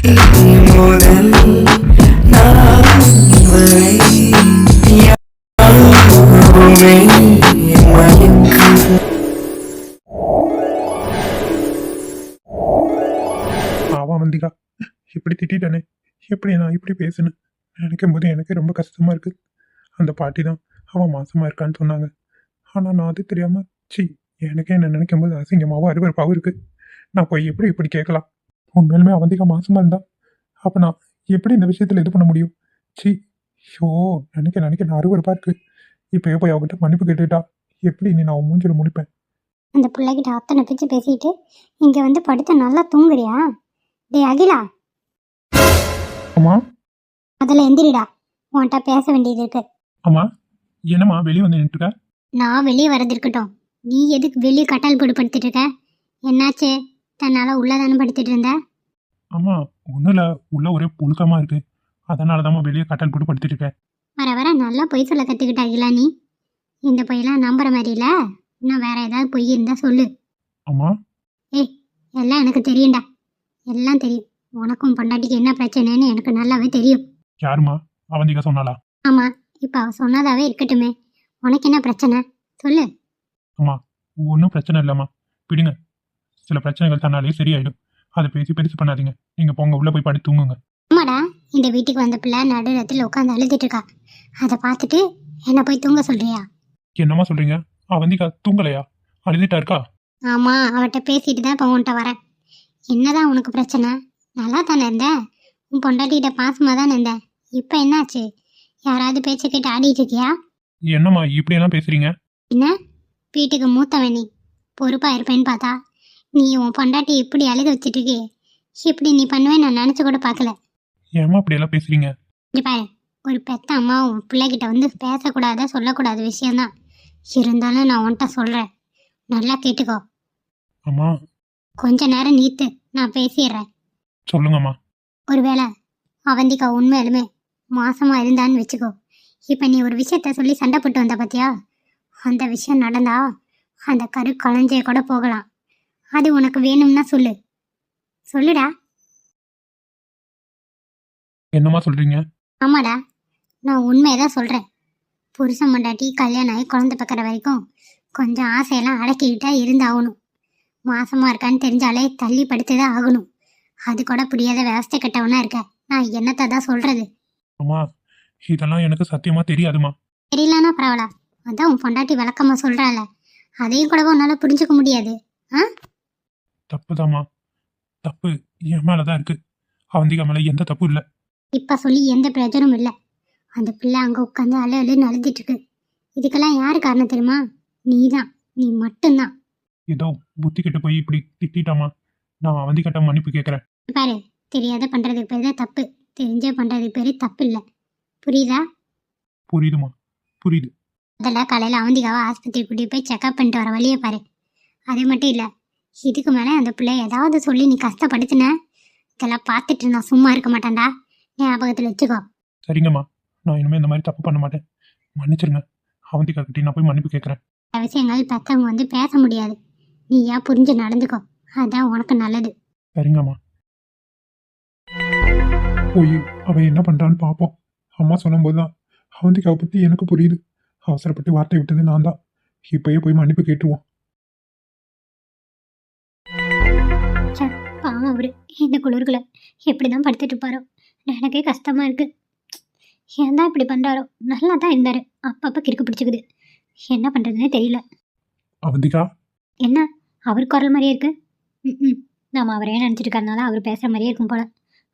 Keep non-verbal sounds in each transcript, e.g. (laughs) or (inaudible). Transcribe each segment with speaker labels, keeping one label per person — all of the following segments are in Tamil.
Speaker 1: ஆவா வந்திகா இப்படி திட்டானே எப்படி நான் இப்படி பேசுனேன். நினைக்கும் போது எனக்கு ரொம்ப கஷ்டமா இருக்கு. அந்த பாட்டி தான் அவன் மாசமா இருக்கான்னு சொன்னாங்க. ஆனா நான் அது தெரியாம சி எனக்கே என்ன நினைக்கும் போது அசிங்கமாவும் அருவருப்பாவும் இருக்கு. நான் போய் எப்படி இப்படி கேட்கலாம்? உண்மையிலுமே அவந்திகா மாசமா இருந்தா. அப்ப நான் எப்படி இந்த விஷயத்துல இது பண்ண முடியும்? சி ஷோ நினைக்க நினைக்க நான் அருவருப்பா இருக்கு. இப்பயே போய் அவகிட்ட மன்னிப்பு கேட்டுட்டா எப்படி நீ நான் உன் மூஞ்சில முடிப்பேன்
Speaker 2: அந்த பிள்ளைகிட்ட அத்தனை பிச்சு பேசிட்டு இங்க வந்து படுத்து நல்லா தூங்குறியா? டேய் அகிலா.
Speaker 1: அம்மா?
Speaker 2: அதில் எந்திரிடா. உன்கிட்ட பேச வேண்டியது இருக்கு.
Speaker 1: அம்மா என்னம்மா வெளியே வந்து நின்றுக்க
Speaker 2: நான் வெளியே வரது இருக்கட்டும். நீ எதுக்கு வெளியே கட்டால் படுத்துட்டு இருக்க? என்னாச்சு? தன்னால உள்ளதானே படுத்துட்டு இருந்த?
Speaker 1: அம்மா ஒன்றும் இல்லை உள்ள ஒரே புழுக்கமா இருக்கு. அதனால தான் வெளியே கட்டல் போட்டு படுத்துட்டு இருக்கேன்
Speaker 2: வர வர நல்லா பொய் சொல்ல கத்துக்கிட்ட அகிலா நீ? இந்த பொய்யெல்லாம் நம்புற மாதிரி இல்ல? இன்னும் வேற ஏதாவது பொய் இருந்தா சொல்லு.
Speaker 1: அம்மா
Speaker 2: ஏய் எல்லாம் எனக்கு தெரியும்டா. எல்லாம் தெரியும். உனக்கும் பொண்டாட்டிக்கு என்ன பிரச்சனைன்னு எனக்கு நல்லாவே தெரியும்.
Speaker 1: யாருமா அவந்திகா சொன்னாளா?
Speaker 2: ஆமா இப்ப அவ சொன்னதாவே இருக்கட்டுமே. உனக்கு என்ன பிரச்சனை? சொல்லு.
Speaker 1: ஒன்றும் பிரச்சனை இல்லைம்மா. விடுங்க சில பிரச்சனைகள் தன்னாலே சரியாயிடும். அதை பேசி பெருசு பண்ணாதீங்க. நீங்க போங்க உள்ள போய் படுத்து தூங்குங்க.
Speaker 2: ஆமாடா இந்த வீட்டுக்கு வந்த பிள்ளை நடுரத்தில் உட்காந்து அழுதுட்டு இருக்கா. அதை பார்த்துட்டு என்ன போய் தூங்க சொல்றியா?
Speaker 1: என்னம்மா சொல்றீங்க? அவந்திகா தூங்கலையா? அழுதுட்டா இருக்கா?
Speaker 2: ஆமா அவட்ட பேசிட்டு தான் இப்போ உன்கிட்ட வரேன். என்னதான் உனக்கு பிரச்சனை? நல்லா தானே இருந்த? உன் பொண்டாட்டிகிட்ட பாசமாக தானே இருந்த? இப்போ என்னாச்சு? யாராவது பேச்ச கேட்டு ஆடிட்டு இருக்கியா?
Speaker 1: என்னம்மா இப்படியெல்லாம் பேசுறீங்க?
Speaker 2: என்ன? வீட்டுக்கு மூத்தவன் பொறுப்பா இருப்பேன்னு பார்த்தா? நீ உன் பொண்டாட்டி இப்படி அழுக வச்சுட்டு இருக்கியே இப்படி நீ பண்ணுவேன்னு நான் நினச்சி கூட பார்க்கல.
Speaker 1: ஏம்மா அப்படியெல்லாம் பேசுறீங்க?
Speaker 2: இங்க பாரு ஒரு பெத்த அம்மா உன் பிள்ளைகிட்ட வந்து பேசக்கூடாத சொல்லக்கூடாத விஷயம்தான். இருந்தாலும் நான் உன்கிட்ட சொல்கிறேன் நல்லா கேட்டுக்கோ.
Speaker 1: அம்மா.
Speaker 2: கொஞ்ச நேரம் நீத்து நான் பேசிடுறேன்.
Speaker 1: சொல்லுங்கம்மா.
Speaker 2: ஒருவேளை அவந்திக்கா உண்மையிலுமே மாசமா இருந்தான்னு வச்சுக்கோ. இப்போ நீ ஒரு விஷயத்த சொல்லி சண்டை போட்டு வந்த பாத்தியா? அந்த விஷயம் நடந்தா அந்த கரு களைஞ்சே கூட போகலாம். அது உனக்கு வேணும்னா சொல்லு. சொல்லுடா.
Speaker 1: என்னம்மா சொல்றீங்க?
Speaker 2: ஆமாடா. நான் உண்மையை தான் சொல்கிறேன் புருஷன் மண்டாட்டி கல்யாணம் ஆகி குழந்தை பிறக்கிற வரைக்கும் கொஞ்சம் ஆசையெல்லாம் அடக்கிக்கிட்டா இருந்தாகணும். மாசமா இருக்கான்னு தெரிஞ்சாலே தள்ளி படுத்து தான் ஆகணும். அது கூட புரியாத விவசாய கட்டவனா இருக்க. நான் என்னத்தை தான் சொல்கிறது
Speaker 1: அம்மா இதெல்லாம் எனக்கு சத்தியமா தெரியாதுமா
Speaker 2: தெரியலனா பரவாயில்ல. அதான் உன் பொண்டாட்டி விளக்கமா சொல்கிறாள் அதையும் கூடவா உன்னால் புரிஞ்சுக்க முடியாது?
Speaker 1: தப்புதாம்மா. தப்பு என் மேலதான் இருக்கு. அவந்திகா மேல எந்த தப்பு இல்லை.
Speaker 2: இப்போ சொல்லி எந்த பிரயோஜனமும் இல்லை. அந்த பிள்ளை அங்கே உட்காந்து அழு அழுன்னு அழுதுட்டு இருக்கு. இதுக்கெல்லாம் யார் காரணம் தெரியுமா? நீ தான் நீ மட்டும்தான்.
Speaker 1: ஏதோ புத்தி கிட்ட போய் இப்படி திட்டாமா நான் அவந்திகிட்ட மன்னிப்பு கேட்கறேன்
Speaker 2: பாரு தெரியாத பண்ணுறதுக்கு பேர் தான் தப்பு. தெரிஞ்சே பண்ணுறதுக்கு பேர் தப்பு இல்லை. புரியுதா?
Speaker 1: புரியுதுமா புரியுது.
Speaker 2: அதெல்லாம் காலையில் அவந்திகாவை ஆஸ்பத்திரி கூட்டிட்டு போய் செக்அப் பண்ணிட்டு வர வழியை பாரு. அது மட்டும் இல்லை இதுக்கு மேலே அந்த பிள்ளை ஏதாவது சொல்லி நீ கஷ்டப்படுத்தின? இதெல்லாம் பார்த்துட்டு நான் சும்மா இருக்க மாட்டேன்டா. ஞாபகத்தில் வச்சுக்கோ.
Speaker 1: சரிங்கம்மா. நான் இனிமே இந்த மாதிரி தப்பு பண்ண மாட்டேன். மன்னிச்சிருங்க. அவந்திகா கிட்ட நான் போய் மன்னிப்பு கேட்கறேன்
Speaker 2: விஷயங்கள் பெற்றவங்க வந்து பேச முடியாது. நீ ஏன் புரிஞ்சு நடந்துக்கோ. அதான் உனக்கு நல்லது.
Speaker 1: சரிங்கம்மா. போய் அவ என்ன பண்றான்னு பார்ப்போம் அம்மா சொல்லும்போது தான் அவந்திகாவை பத்தி எனக்கு புரியுது. அவசரப்பட்டு வார்த்தை விட்டது நான் தான் இப்பயே போய் மன்னிப்பு கேட்டுருவோம்.
Speaker 2: பாவம் அவரு. இந்த குளிர்களை எப்படி தான் படுத்துட்டு இருப்பாரோ. எனக்கே கஷ்டமா இருக்கு. ஏன் தான் இப்படி பண்றாரோ? நல்லா தான் இருந்தாரு. அப்பப்போ கிறுக்கு பிடிச்சிக்குது. என்ன பண்றதுன்னே தெரியல.
Speaker 1: அவந்திகா?
Speaker 2: என்ன? அவர் குரல் மாதிரியே இருக்கு? ம் நம்ம அவரே நினச்சிட்டு இருக்கறனால அவர் பேசுகிற மாதிரியே இருக்கும் போல.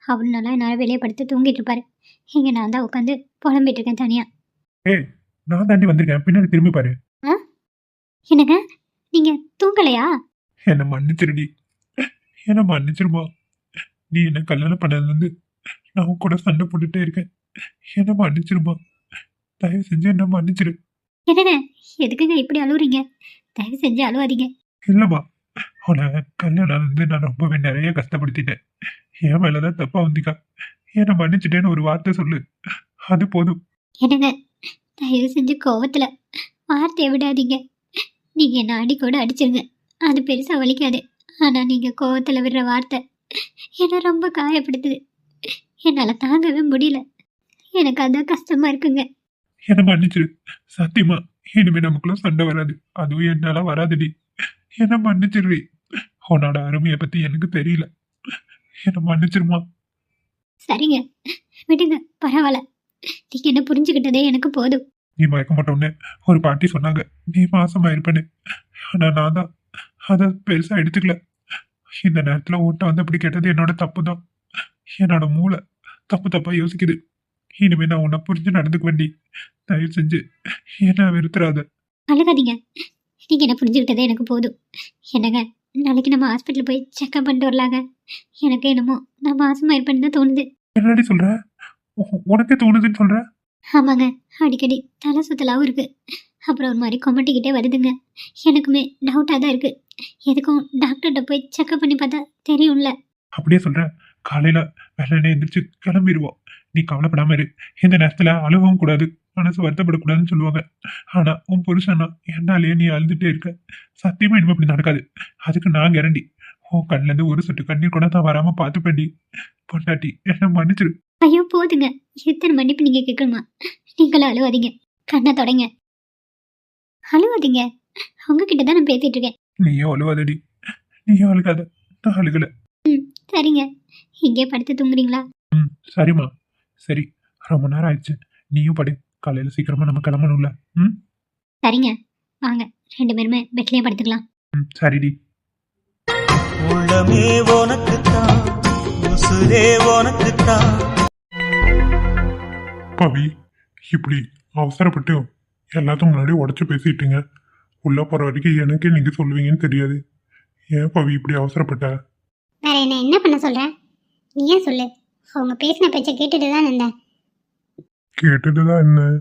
Speaker 2: அவர் நல்லா என்னால் வெளியே படுத்து தூங்கிட்டு இருப்பாரு. இங்கே நான் தான் உட்காந்து புலம்பிட்டு இருக்கேன் தனியாக
Speaker 1: ஏய் நான் தாண்டி வந்திருக்கேன். பின்னாடி திரும்பி பாரு.
Speaker 2: என்னங்க? நீங்கள் தூங்கலையா?
Speaker 1: என்னை மன்னிச்சிருடி. என்னை மன்னிச்சிருமா? நீ என்ன கல்யாணம் பண்ணதுல இருந்து நான் உன் கூட சண்டை போட்டுட்டே இருக்கேன். என்னை மன்னிச்சிருமா? தயவு செஞ்சு என்ன மன்னிச்சிரு.
Speaker 2: என்னங்க? எதுக்குங்க இப்படி அழுவுறீங்க? தயவு செஞ்சு அழுவாதீங்க.
Speaker 1: இல்லம்மா. உன்னை கல்யாணம் வந்து நான் ரொம்பவே நிறைய கஷ்டப்படுத்திட்டேன். என் மேலதான் தப்பா வந்திக்கா என்னை மன்னிச்சிட்டேன்னு ஒரு வார்த்தை சொல்லு. அது போதும்.
Speaker 2: என்னங்க? தயவு செஞ்சு கோவத்தில் வார்த்தையை விடாதீங்க. நீங்கள் என்ன அடி கூட அடிச்சிருங்க. அது பெருசாக வலிக்காது. ஆனால் நீங்கள் கோவத்தில் விடுற வார்த்தை என்னை ரொம்ப காயப்படுத்துது. என்னால் தாங்கவே முடியல. எனக்கு அதான் கஷ்டமா இருக்குங்க.
Speaker 1: என்ன மன்னிச்சிரு. சத்தியமா இனிமே நமக்குள்ள சண்டை வராது. அதுவும் என்னால வராதுடி. என்ன மன்னிச்சிருவி. உன்னோட அருமையை பத்தி எனக்கு தெரியல. என்ன மன்னிச்சிருமா?
Speaker 2: சரிங்க. விடுங்க பரவாயில்ல. நீங்க என்ன புரிஞ்சுக்கிட்டதே எனக்கு போதும்.
Speaker 1: நீ மயக்க மாட்டோன்னு ஒரு பாட்டி சொன்னாங்க. நீ மாசமா இருப்பேன்னு ஆனா நான் தான் அதை பெருசா எடுத்துக்கல. இந்த நேரத்துல ஓட்ட வந்து அப்படி கேட்டது என்னோட தப்பு தான் என்னோட மூளை தப்பு தப்பா யோசிக்குது. இனிமே நான் உன்னை புரிஞ்சு நடந்துக்க வேண்டி தயவு செஞ்சு என்ன வெறுத்துறாத.
Speaker 2: அழுகாதீங்க. நீங்க என்ன புரிஞ்சுக்கிட்டதே எனக்கு போதும். என்னங்க நாளைக்கு நம்ம ஹாஸ்பிட்டல் போய் செக்அப் பண்ணிட்டு வரலாங்க. எனக்கு என்னமோ நான் மாசமா இருப்பேன்னு தான் தோணுது.
Speaker 1: என்னடி சொல்ற? உனக்கே தோணுதுன்னு சொல்ற?
Speaker 2: ஆமாங்க அடிக்கடி தலை சுத்தலாவும் இருக்கு. அப்புறம் ஒரு மாதிரி கொமட்டிக்கிட்டே வருதுங்க. எனக்குமே டவுட்டாக தான் இருக்கு. எதுக்கும் டாக்டர்கிட்ட போய் செக்அப் பண்ணி பார்த்தா தெரியும்ல.
Speaker 1: அப்படியே சொல்ற காலையில வெள்ளனே எந்திரிச்சு கிளம்பிடுவோம் நீ கவலைப்படாம இரு. இந்த நேரத்துல அழுகவும் கூடாது. மனசு வருத்தப்படக்கூடாதுன்னு சொல்லுவாங்க. ஆனா உன் புருஷனா என்னாலேயே நீ அழுதுட்டே இருக்க. சத்தியமா இனிமே அப்படி நடக்காது. அதுக்கு நான் கேரண்டி உன் கண்ணுல இருந்து ஒரு சொட்டு கண்ணீர் கூட நான் வராம பார்த்துப்பேன்டி. பொண்டாட்டி என்ன மன்னிச்சிரு.
Speaker 2: ஐயோ போதுங்க. எத்தனை மன்னிப்பு நீங்க கேட்கணுமா? நீங்களும் அழுவாதீங்க. கண்ணை தொடங்க. அழுவாதீங்க. உங்ககிட்ட தான் நான் பேசிட்டு இருக்கேன்.
Speaker 1: நீயும் அழுவாதடி. நீயும் அழுகாத. நான் அழுகல.
Speaker 2: சரிங்க. இங்கே படுத்து தூங்குறீங்களா?
Speaker 1: ம் சரிம்மா. சரி ரொம்ப நேரம் ஆயிடுச்சு. நீயும் படு. காலையில சீக்கிரமா நம்ம கிளம்பணும்ல. ம்?
Speaker 2: சரிங்க. வாங்க. ரெண்டு பேருமே பெட்லயே படுத்துக்கலாம்.
Speaker 1: ம் சரிடி.
Speaker 3: உள்ளமே உனக்குத்தான். உசுரே உனக்குத்தான்.
Speaker 1: பவி இப்படி அவசரப்பட்டு எல்லாத்துக்கும் முன்னாடி உடச்சி பேசிட்டீங்க? உள்ள போற வரைக்கும் எனக்கே நீங்க சொல்லுவீங்கன்னு தெரியாது. ஏன் பவி இப்படி அவசரப்பட்ட?
Speaker 2: வேற என்ன என்ன பண்ண சொல்ற? நீயே சொல்லு? அவங்க பேசின பேச்சை கேட்டுட்டு தான் இருந்தேன்.
Speaker 1: கேட்டுட்டுதான் என்ன?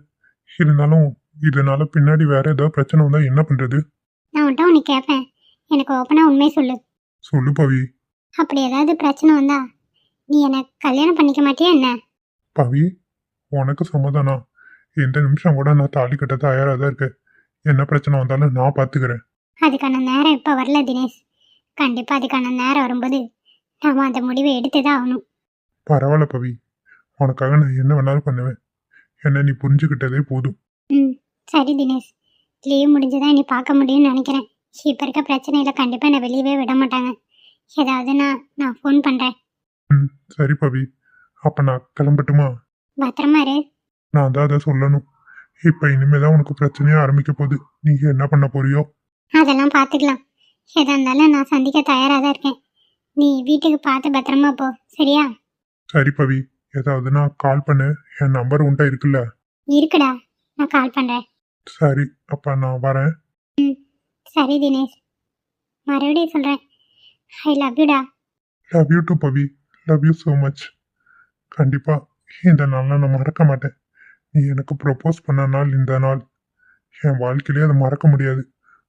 Speaker 1: இருந்தாலும் இதனால பின்னாடி வேற ஏதாவது பிரச்சனை வந்தா என்ன பண்றது?
Speaker 2: நான் உன்ட்ட உனக்கு கேட்பேன் எனக்கு ஓப்பனாக உண்மையை சொல்லு.
Speaker 1: சொல்லு பவி.
Speaker 2: அப்படி ஏதாவது பிரச்சனை வந்தா நீ என்னை கல்யாணம் பண்ணிக்க மாட்டியா என்ன?
Speaker 1: பவி உனக்கு சமாதானம். எந்த நிமிஷம் கூட நான் தாலி கட்ட தயாரா தான் இருக்கேன். என்ன பிரச்சனை வந்தாலும் நான் பாத்துக்கிறேன்.
Speaker 2: அதுக்கான நேரம் இப்போ வரல தினேஷ். கண்டிப்பாக அதுக்கான நேரம் வரும்போது நாம அந்த முடிவை எடுத்து தான் ஆகணும்.
Speaker 1: பரவாயில்ல பவி. உனக்காக நான் என்ன வேணாலும் பண்ணுவேன். என்ன நீ புரிஞ்சுக்கிட்டதே போதும்.
Speaker 2: ம் சரி தினேஷ். லீவ் முடிஞ்சுதான் நீ பார்க்க முடியும்னு நினைக்கிறேன். இப்போ இருக்க பிரச்சனையில் கண்டிப்பாக என்னை வெளியவே விட மாட்டாங்க. ஏதாவது நான் நான் ஃபோன் பண்ணுறேன்
Speaker 1: ம் சரி பவி. அப்ப நான் கிளம்பட்டுமா?
Speaker 2: பத்திரமா இரு.
Speaker 1: நான் தான் அதை சொல்லணும். இப்ப இனிமேதான் உனக்கு பிரச்சனையா ஆரம்பிக்க போகுது. நீங்க என்ன பண்ண போறியோ?
Speaker 2: அதெல்லாம் பார்த்துக்கலாம் எதா இருந்தாலும் நான் சந்திக்க தயாராக தான் இருக்கேன். நீ வீட்டுக்கு பார்த்து பத்திரமா போ சரியா?
Speaker 1: சரி பவி. ஏதாவது நான் கால் பண்ணு. என் நம்பர் உன்ட்ட இருக்குல்ல?
Speaker 2: இருக்குடா. நான் கால் பண்ணுறேன்
Speaker 1: சரி. அப்ப நான் வரேன்.
Speaker 2: சரி தினேஷ். மறுபடியும் சொல்கிறேன் I love யூடா
Speaker 1: love you to Pavi. Love you so much கண்டிப்பா. இந்த நாளை நான் மறக்க மாட்டேன். நீ எனக்கு ப்ரப்போஸ் பண்ண நாள் இந்த நாள். என் வாழ்க்கையிலே அதை மறக்க முடியாது.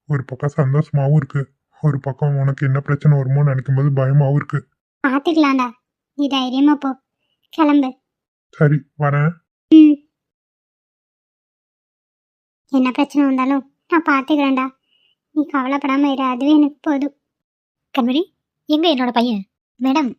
Speaker 1: ஒரு பக்கம் சந்தோஷமாவும் இருக்கு. ஒரு பக்கம் உனக்கு என்ன பிரச்சனை வருமோ நினைக்கும் போது பயமாவும் இருக்கு.
Speaker 2: பார்த்துக்கலாம்டா. நீ தைரியமா போ. கிளம்பு.
Speaker 1: சரி வரேன்.
Speaker 2: என்ன பிரச்சனை வந்தாலும் நான் பார்த்துக்கிறேன்டா. நீ கவலைப்படாம இரு. அதுவே எனக்கு போதும். கண்மணி எங்க என்னோட பையன்? மேடம்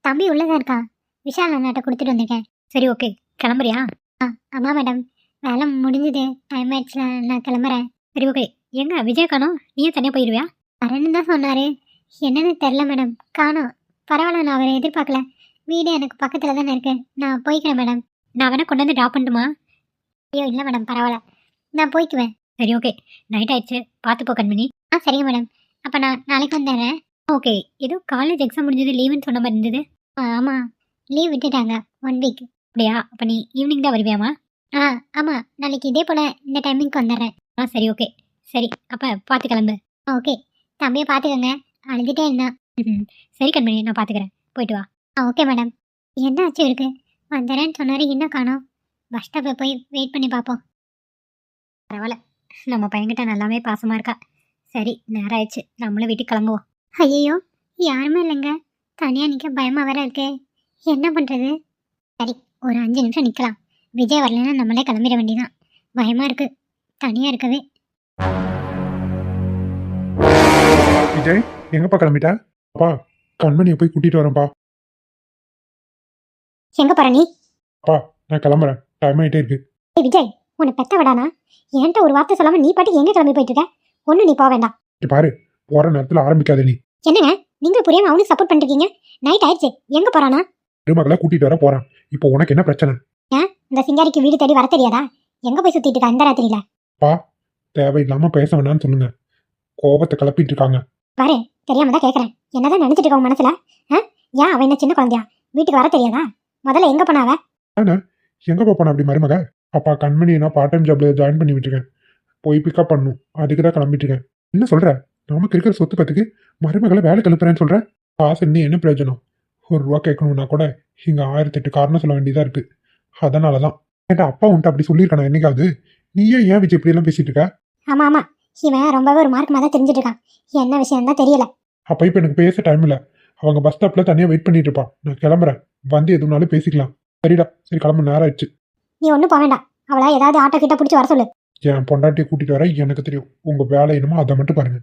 Speaker 2: தம்பி உள்ளதா இருக்கா விஷால் அண்ணாட்ட கொடுத்துட்டு வந்திருக்கேன். சரி ஓகே கிளம்புறியா? ஆமாம் மேடம். வேலை முடிஞ்சது. டைம் ஆயிடுச்சு நான் கிளம்புறேன். சரி ஓகே எங்க விஜய் காணோம் நீயே தனியாக போயிடுவியா வரேன்னு தான் சொன்னாரு. என்னன்னு தெரில மேடம். காணோம். பரவாயில்ல நான் அவரை எதிர்பார்க்கல. வீடு எனக்கு பக்கத்தில் தானே இருக்கு. நான் போய்க்கிறேன் மேடம். நான் வேணா கொண்டு வந்து ட்ராப் பண்ணட்டுமா? ஐயோ இல்லை மேடம். பரவாயில்ல. நான் போய்க்குவேன். சரி ஓகே நைட் ஆயிடுச்சு. பார்த்து போ கண்மணி. ஆ சரிங்க மேடம். அப்போ நான் நாளைக்கு வந்துடுறேன். ஓகே ஏதோ காலேஜ் எக்ஸாம் முடிஞ்சது லீவுன்னு சொன்ன மாதிரி இருந்தது. ஆ ஆமாம் லீவ் விட்டுட்டாங்க. ஒன் வீக் அப்படியா? அப்போ நீ ஈவினிங் தான் வருவியாமா ஆ ஆமாம் நாளைக்கு இதே போல் இந்த டைமிங்க்கு வந்துடுறேன். ஆ சரி ஓகே சரி அப்போ பார்த்து கிளம்பு. ஆ ஓகே தம்பியை பார்த்துக்கோங்க. அழுதுகிட்டே இருந்தான் ம் சரி கண்மணி நான் பார்த்துக்கிறேன். போயிட்டு வா. ஆ ஓகே மேடம் என்ன ஆச்சு இருக்கு வந்துடுறேன்னு சொன்னாரு இன்னும் காணோம். பஸ் ஸ்டாப்பில் போய் வெயிட் பண்ணி பார்ப்போம். பரவாயில்ல. நம்ம பையன்கிட்ட நல்லாவே பாசமாக இருக்கா. சரி நேரம் ஆயிடுச்சு. நம்மளும் வீட்டுக்கு கிளம்புவோம். ஐயோ யாருமே இல்லைங்க. தனியாக நிற்க பயமாக வேற இருக்கு. என்ன பண்ணுறது சரி ஒரு அஞ்சு நிமிஷம் நிற்கலாம் விஜய் வரலன்னா நம்மளே கிளம்பிட வேண்டியதான் பயமாக இருக்கு. தனியாக இருக்கவே.
Speaker 1: விஜய் எங்கப்பா கிளம்பிட்ட? அப்பா கண்மணியை போய் கூட்டிட்டு வரேன்ப்பா.
Speaker 2: எங்க போற நீ?
Speaker 1: அப்பா நான் கிளம்புறேன். டைம் ஆயிட்டே இருக்கு.
Speaker 2: ஏய் விஜய் உன்னை பெத்த விடானா? என்கிட்ட ஒரு வார்த்தை சொல்லாம நீ பாட்டுக்கு எங்க கிளம்பி போயிட்டு இருக்க? ஒண்ணு நீ போக வேண்டாம்.
Speaker 1: இங்க பாரு போற நேரத்துல ஆரம்பிக்காத நீ.
Speaker 2: என்னங்க? நீங்க புரியாம அவனுக்கு சப்போர்ட் பண்ணிருக்கீங்க நைட் ஆயிடுச்சு. எங்க போறானா?
Speaker 1: மருமகளை கூட்டிட்டு வர போறேன். இப்போ உனக்கு என்ன பிரச்சனை?
Speaker 2: இந்த சிங்காரிக்கு வீடு தேடி வர தெரியாதா? எங்க போய் சுத்திட்டு இருக்கா இந்த ராத்திரியில?
Speaker 1: தேவையில்லாம பேச வேணாம்னு சொல்லுங்க. கோபத்தை கிளப்பிட்டு இருக்காங்க.
Speaker 2: பாரு தெரியாம தான் கேக்குறேன். என்னதான் நினைச்சிட்டு இருக்க உன் மனசுல? ஏன் அவ என்ன சின்ன குழந்தையா? வீட்டுக்கு வர தெரியாதா? முதல்ல எங்க போனாவ
Speaker 1: எங்க போன அப்படி மருமக? அப்பா கண்மணி நான் பார்ட் டைம் ஜாப்ல ஜாயின் பண்ணி விட்டுருக்கேன். போய் பிக்கப் பண்ணும். அதுக்கு தான் கிளம்பிட்டு இருக்கேன். என்ன சொல்ற? நமக்கு இருக்கிற சொத்து பத்துக்கு மருமகளை வேலை கிளப்புறேன்னு சொல்ற? காசு இன்னும் என்ன பிரயோஜனம்? ஒரு ரூபா கேட்கணும்னா கூட இங்க ஆயிரத்தி எட்டு காரணம் சொல்ல வேண்டியதா இருக்கு. அதனாலதான். ஏன்டா அப்பா உன்ட்ட அப்படி சொல்லியிருக்கானா என்னைக்காவது? நீயே ஏன் விஜய் இப்படி எல்லாம் பேசிட்டு இருக்க?
Speaker 2: ஆமா ஆமா. இவன் ரொம்பவே ஒரு மார்க்கமா தான் தெரிஞ்சிட்டு இருக்கான். என்ன விஷயம் தான் தெரியல.
Speaker 1: அப்ப இப்ப எனக்கு பேச டைம் இல்ல. அவங்க பஸ் ஸ்டாப்ல தனியா வெயிட் பண்ணிட்டு இருப்பா. நான் கிளம்புறேன். வந்து எதுனாலும் பேசிக்கலாம். சரிடா சரி கிளம்ப நேரம் ஆயிடுச்சு.
Speaker 2: நீ ஒண்ணும் போக வேண்டாம். அவளா ஏதாவது ஆட்டோ கிட்ட பிடிச்சி வர சொல்லு.
Speaker 1: என் பொண்டாட்டியை கூட்டிட்டு வர எனக்கு தெரியும். உங்க வேலை என்னமோ அதை மட்டும் பாருங்க.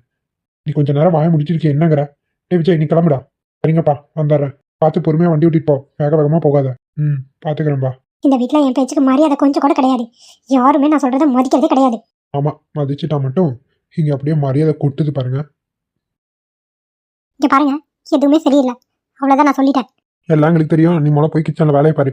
Speaker 1: நீ கொஞ்ச நேரம் வாய முடிச்சிருக்க என்னங்கிற? டே விஜய் நீ கிளம்புடா. சரிங்கப்பா வந்துடுறேன். பார்த்து பொறுமையா வண்டி ஓட்டிட்டு போ. வேக வேகமா போகாத. ம் பாத்துக்கிறேன்பா
Speaker 2: இந்த வீட்ல என் பேச்சுக்கு மரியாதை கொஞ்சம் கூட கிடையாது. யாருமே நான் சொல்றதை மதிக்கிறதே கிடையாது.
Speaker 1: ஆமா மதிச்சுட்டா மட்டும் இங்க அப்படியே மரியாதை கொட்டுது பாருங்க.
Speaker 2: இங்க பாருங்க எதுவுமே சரியில்லை. அவ்வளவுதான் நான் சொல்லிட்டேன்.
Speaker 1: எல்லாம் எங்களுக்கு தெரியும். நீ முதல்ல போய் கிச்சன்ல வேலையை பாரு.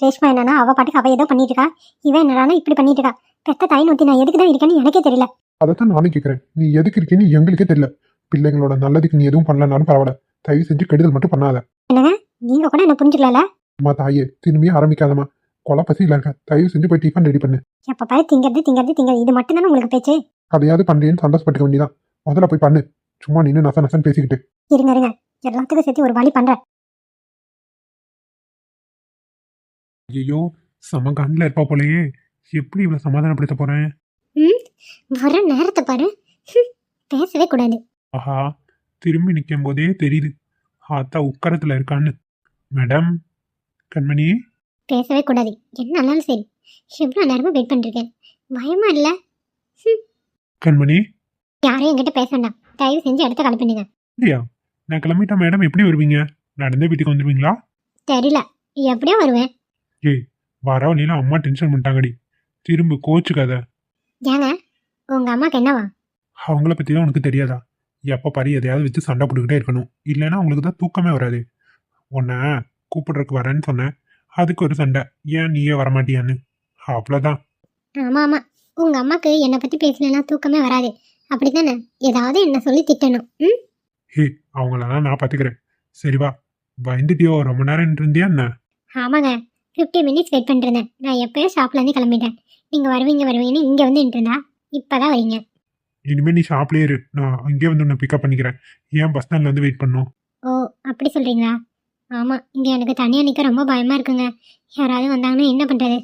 Speaker 2: ரேஷ்மா என்னன்னா அவ பாட்டுக்கு அவ ஏதோ பண்ணிட்டு இருக்கா. இவன் என்னடானா இப்படி பண்ணிட்டு இருக்கா. பெத்த தாய் நோத்தி நான் எதுக்கு தான் இருக்கேன்னு எனக்கே தெரியல.
Speaker 1: அதைத்தான் நானும் கேட்குறேன் நீ எதுக்கு இருக்கேன்னு எங்களுக்கே தெரியல. பிள்ளைங்களோட நல்லதுக்கு நீ எதுவும் பண்ணலனாலும் பரவாயில்ல. தயவு செஞ்சு கெடுதல் மட்டும் பண்ணாத.
Speaker 2: என்னங்க? நீங்க கூட என்ன புரிஞ்சுக்கல
Speaker 1: அம்மா தாயே திரும்பியும் ஆரம்பிக்காதம்மா. கொலை பசியில் இருக்க தயவு செஞ்சு போய் டிஃபன் ரெடி பண்ணு.
Speaker 2: எப்ப பாரு திங்கிறது திங்கிறது திங்கிறது. இது மட்டும் தானே உங்களுக்கு பேச்சு?
Speaker 1: அதையாவது பண்றேன்னு சந்தோஷப்பட்டுக்க வேண்டியதான் முதல்ல போய் பண்ணு. சும்மா நின்று நச நசன் பேசிக்கிட்டு.
Speaker 2: இருங்க இருங்க. எல்லாத்துக்கும் சேர்த்து ஒரு வழி பண்றேன்.
Speaker 1: ஐயோ செம கண்ணில் இருப்பா போலயே. எப்படி இவ்வளோ சமாதானப்படுத்த போறேன்?
Speaker 2: வர நேரத்தை பாரு. பேசவே கூடாது.
Speaker 1: ஆஹா. திரும்பி நிற்கும் போதே தெரியுது. ஆத்தா உக்கரத்தில் இருக்கான்னு. மேடம் கண்மணி?
Speaker 2: பேசவே கூடாது. என்ன ஆனாலும் சரி. எவ்வளோ நேரமா வெயிட் பண்ணிருக்கேன். பயமா இல்ல?
Speaker 1: கண்மணி?
Speaker 2: யாரையும் என்கிட்ட பேச வேண்டாம். தயவு செஞ்சு இடத்த கலப்பிடுங்க
Speaker 1: இல்லையா நான் கிளம்பிட்டா மேடம் எப்படி வருவீங்க? நடந்தே வீட்டுக்கு வந்துடுவீங்களா
Speaker 2: தெரியல. எப்படியும் வருவேன்.
Speaker 1: வர வழியில அம்மா டென்ஷன் பண்ணிட்டாங்கடி. திரும்ப கோச்சுக்காத.
Speaker 2: ஏங்க உங்க அம்மாக்கு என்னவா?
Speaker 1: அவங்கள பத்தி தான் உனக்கு தெரியாதா? எப்ப பாரு எதையாவது வச்சு சண்டை போட்டுக்கிட்டே இருக்கணும். இல்லைன்னா அவங்களுக்கு தான் தூக்கமே வராது. உன்னை கூப்பிடுறதுக்கு வரேன்னு சொன்னேன். அதுக்கு ஒரு சண்டை. ஏன் நீயே வரமாட்டியான்னு? அவ்வளோதான்
Speaker 2: ஆமா ஆமா. உங்க அம்மாக்கு என்னை பத்தி பேசலன்னா தூக்கமே வராது. அப்படித்தானே? ஏதாவது என்ன சொல்லி திட்டணும். ம்?
Speaker 1: ஹே அவங்களெல்லாம் நான் பார்த்துக்கிறேன் சரி வா. பயந்துட்டியோ? ரொம்ப நேரம் இருந்தியா என்ன?
Speaker 2: ஆமாங்க. ஃபிஃப்டி மினிட்ஸ் வெயிட் பண்ணிருந்தேன் நான் எப்பயோ ஷாப்ல இருந்து கிளம்பிட்டேன். நீங்க வருவீங்க வருவீங்கன்னு இங்க வந்து நின்றுருந்தா இப்பதான் வரீங்க.
Speaker 1: இனிமேல் நீ ஷாப்லேயே இரு. நான் அங்கேயே வந்து உன்னை பிக்கப் பண்ணிக்கிறேன். ஏன் பஸ் ஸ்டாண்ட்ல வந்து வெயிட் பண்ணும்?
Speaker 2: ஓ அப்படி சொல்றீங்களா? ஆமா இங்க எனக்கு தனியா நிக்க ரொம்ப பயமா இருக்குங்க. யாராவது வந்தாங்கன்னா என்ன பண்றது?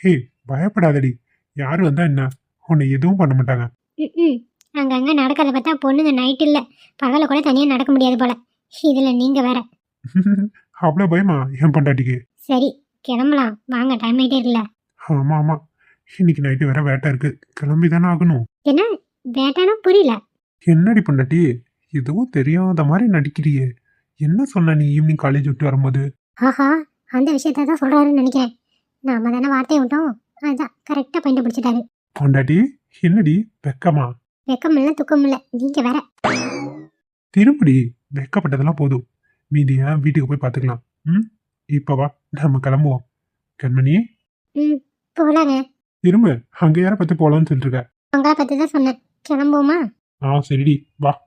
Speaker 1: ஹே பயப்படாதடி. யார் வந்தா என்ன? உன்னை எதுவும் பண்ண மாட்டாங்க.
Speaker 2: ம் அங்கங்க நடக்கிறத பார்த்தா பொண்ணுங்க நைட் இல்ல. பகல கூட தனியா நடக்க முடியாது போல. இதுல நீங்க வேற. (laughs)
Speaker 1: அவ்வளோ பயமா என் பொண்டாட்டிக்கு?
Speaker 2: சரி கிளம்பலாம். வாங்க டைம் ஆயிட்டே இருக்குல்ல.
Speaker 1: ஆமா ஆமா. இன்னைக்கு நைட்டு வேற வேட்டை இருக்கு. கிளம்பி தானே ஆகணும்.
Speaker 2: என்ன? வேட்டானா புரியல.
Speaker 1: என்னடி பொண்டாட்டி? எதுவும் தெரியாத மாதிரி நடிக்கிறியே. என்ன சொன்ன நீ ஈவினிங் காலேஜ் விட்டு வரும்போது?
Speaker 2: ஆஹா அந்த விஷயத்த தான் சொல்றாருன்னு நினைக்கிறேன். நாம தானே வார்த்தையை விட்டோம். அதான் கரெக்டா பாயிண்ட் பிடிச்சிட்டாரு
Speaker 1: பொண்டாட்டி என்னடி? வெக்கமா?
Speaker 2: வெக்கம் இல்ல துக்கம் இல்ல நீங்க வேற.
Speaker 1: திரும்படி வெக்கப்பட்டதெல்லாம் போதும். மீதியா வீட்டுக்கு போய் பார்த்துக்கலாம். ம்? இப்போ வா நம்ம கிளம்புவோம். கண்மணி?
Speaker 2: ம் போலாங்க.
Speaker 1: திரும்ப அங்கே யாரை பற்றி போகலான்னு சொல்லிட்டு இருக்க?
Speaker 2: உங்களை பத்தி தான் சொன்னேன். கிளம்புவோமா?
Speaker 1: ஆ சரிடி. வா.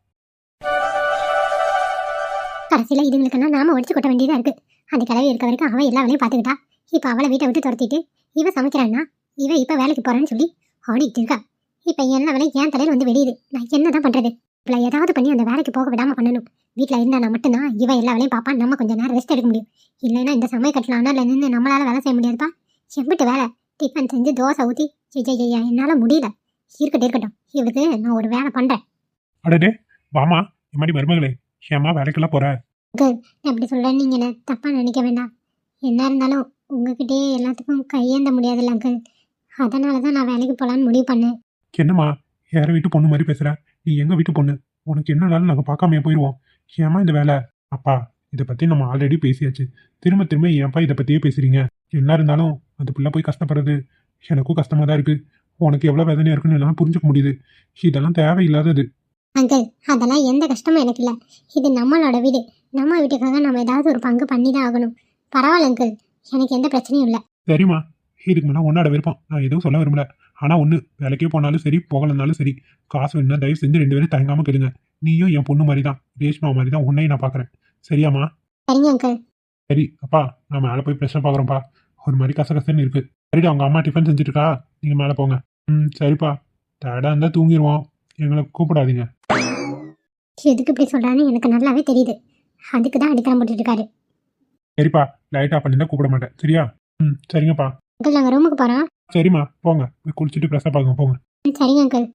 Speaker 2: கடைசியில இதுங்களுக்கெல்லாம் நாம ஒடிச்சு கொட்ட வேண்டியதா இருக்கு. அந்த கிளவி இருக்க வரைக்கும் அவ எல்லா வேலையும் பாத்துக்கிட்டா இப்ப அவளை வீட்டை விட்டு துரத்திட்டு இவ சமைக்கிறான்னா? இவ இப்ப வேலைக்கு போறேன்னு சொல்லி ஓடிட்டு இருக்கா. இப்ப என்ன வேலை? என் தலையில வந்து வெளியுது நான் என்னதான் பண்றது? இவளை ஏதாவது பண்ணி அந்த வேலைக்கு போக விடாம பண்ணணும். வீட்டுல இருந்தா மட்டும்தான் இவ எல்லா வேலையும் பாப்பா. நம்ம கொஞ்ச நேரம் ரெஸ்ட் எடுக்க முடியும். இல்லைன்னா இந்த சமய கட்டல அனல்ல நின்று நம்மளால வேலை செய்ய முடியாதுப்பா. எம்பிட்டு வேலை. டிஃபன் செஞ்சு தோசை ஊத்தி ஐயா என்னால முடியல. இருக்கட்டும் இருக்கட்டும். இவளுக்கு நான் ஒரு வேலை பண்றேன்.
Speaker 1: அடடே வாமா இந்த மாதிரி மருமகளே ஏமா வேலைக்கெல்லாம் போற?
Speaker 2: நான் இப்படி சொல்கிறேன் நீங்கள் என்ன தப்பாக நினைக்க வேண்டாம். என்ன இருந்தாலும் உங்ககிட்டயே எல்லாத்துக்கும் கையேந்த முடியாதுல்ல அங்கிள் அதனால தான் நான் வேலைக்கு போகலான்னு முடிவு பண்ணேன்.
Speaker 1: என்னம்மா யார வீட்டு பொண்ணு மாதிரி பேசுற? நீ எங்க வீட்டு பொண்ணு? உனக்கு என்னனாலும் நாங்கள் பார்க்காம போயிடுவோம் ஏமா இந்த வேலை? அப்பா இதை பற்றி நம்ம ஆல்ரெடி பேசியாச்சு. திரும்ப திரும்ப ஏன்ப்பா இதை பற்றியே பேசுறீங்க? என்ன இருந்தாலும் அந்த பிள்ளை போய் கஷ்டப்படுறது எனக்கும் கஷ்டமாக தான் இருக்குது உனக்கு எவ்வளோ வேதனையாக இருக்குன்னு என்னால் புரிஞ்சுக்க முடியுது. இதெல்லாம் தேவையில்லாதது.
Speaker 2: அங்கிள் அதெல்லாம் எந்த கஷ்டமும் எனக்கு இல்லை. இது நம்மளோட வீடு. நம்ம வீட்டுக்காக நம்ம ஏதாவது ஒரு பங்கு பண்ணி தான் ஆகணும். பரவாயில்ல அங்கிள். எனக்கு எந்த பிரச்சனையும் இல்லை.
Speaker 1: சரிம்மா. இதுக்கு மேலே உன்னோட விருப்பம். நான் எதுவும் சொல்ல விரும்பல. ஆனால் ஒன்று வேலைக்கே போனாலும் சரி போகலனாலும் சரி காசு வேணும்னா தயவு செஞ்சு ரெண்டு பேரும் தயங்காமல் கேளுங்க நீயும் என் பொண்ணு மாதிரி தான் ரேஷ்மா மாதிரி தான் உன்னையும் நான் பார்க்குறேன் சரியாம்மா?
Speaker 2: சரிங்க அங்கிள்.
Speaker 1: சரி அப்பா நான் மேலே போய் பிரச்சனை பார்க்குறோம்ப்பா ஒரு மாதிரி கசகசன்னு இருக்கு. சரிடா அவங்க அம்மா டிஃபன் செஞ்சுட்டு இருக்கா? நீங்கள் மேலே போங்க. ம் சரிப்பா. டயர்டாக இருந்தால் தூங்கிடுவோம் எங்களை கூப்பிடாதீங்க.
Speaker 2: எதுக்கு இப்படி சொல்கிறான்னு எனக்கு நல்லாவே தெரியுது. அதுக்கு தான் அடித்தரம் போட்டுட்டு இருக்காரு
Speaker 1: சரிப்பா. லைட் ஆஃப் கூப்பிட மாட்டேன். சரியா? ம் சரிங்கப்பா.
Speaker 2: அங்கிள் நாங்கள் ரூமுக்கு போகிறோம்
Speaker 1: சரிம்மா. போங்க. போய் குளிச்சுட்டு பிரசனை பார்க்க போங்க.
Speaker 2: சரிங்க அங்கிள்.